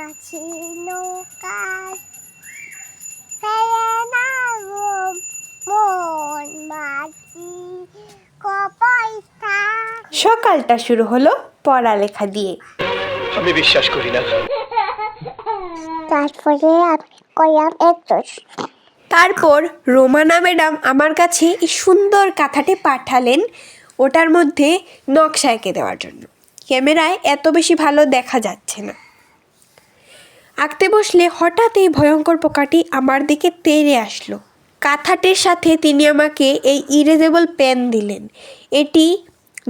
মাছি ফেলে না মন মাছি সকালটা শুরু হলো পড়ালেখা দিয়ে। আমি বিশ্বাস করি না। তারপরে আমি করলাম একটু। তারপর রোমানা ম্যাডাম আমার কাছে এই সুন্দর কাঁথাটি পাঠালেন ওটার মধ্যে নকশা এঁকে দেওয়ার জন্য। ক্যামেরায় এত বেশি ভালো দেখা যাচ্ছে না। আঁকতে বসলে হঠাৎ এই ভয়ঙ্কর পোকাটি আমার দিকে তেড়ে আসলো। কাঁথাটির সাথে তিনি আমাকে এই ইরেজেবল পেন দিলেন। এটি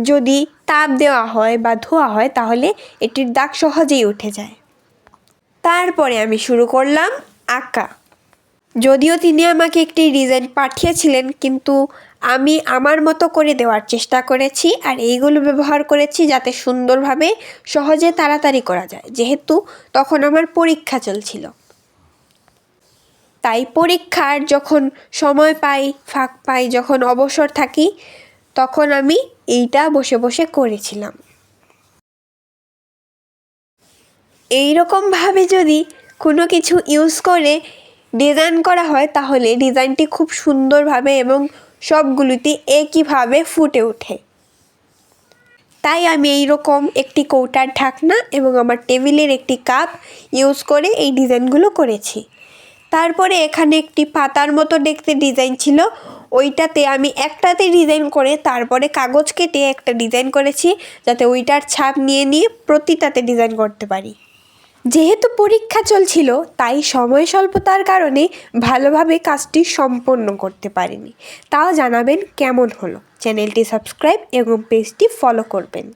যদি তাপ দেওয়া হয় বা ধোয়া হয় তাহলে এটির দাগ সহজেই উঠে যায়। তারপরে আমি শুরু করলাম আঁকা। যদিও তিনি আমাকে একটি ডিজাইন পাঠিয়েছিলেন, কিন্তু আমি আমার মতো করে দেওয়ার চেষ্টা করেছি আর এইগুলো ব্যবহার করেছি যাতে সুন্দরভাবে সহজে তাড়াতাড়ি করা যায়। যেহেতু তখন আমার পরীক্ষা চলছিল। তাই পরীক্ষার যখন সময় পাই, ফাঁক পাই, যখন অবসর থাকি, তখন আমি এইটা বসে বসে করেছিলাম। এই রকমভাবে যদি কোনো কিছু ইউজ করে ডিজাইন করা হয়, তাহলে ডিজাইনটি খুব সুন্দরভাবে এবং সবগুলোতে একইভাবে ফুটে ওঠে। তাই আমি এই রকম একটি কৌটার ঢাকনা এবং আমার টেবিলের একটি কাপ ইউজ করে এই ডিজাইনগুলো করেছি। তারপরে এখানে একটি পাতার মতো দেখতে ডিজাইন ছিল, ওইটাতে আমি একটাতে ডিজাইন করে তারপরে কাগজ কেটে একটা ডিজাইন করেছি, যাতে ওইটার ছাপ নিয়ে নিয়ে প্রতিটাতে ডিজাইন করতে পারি। যেহেতু পরীক্ষা চলছিল, তাই সময় স্বল্পতার কারণে ভালোভাবে কাজটি সম্পন্ন করতে পারিনি। তাও জানাবেন কেমন হলো। চ্যানেলটি সাবস্ক্রাইব এবং পেজটি ফলো করবেন।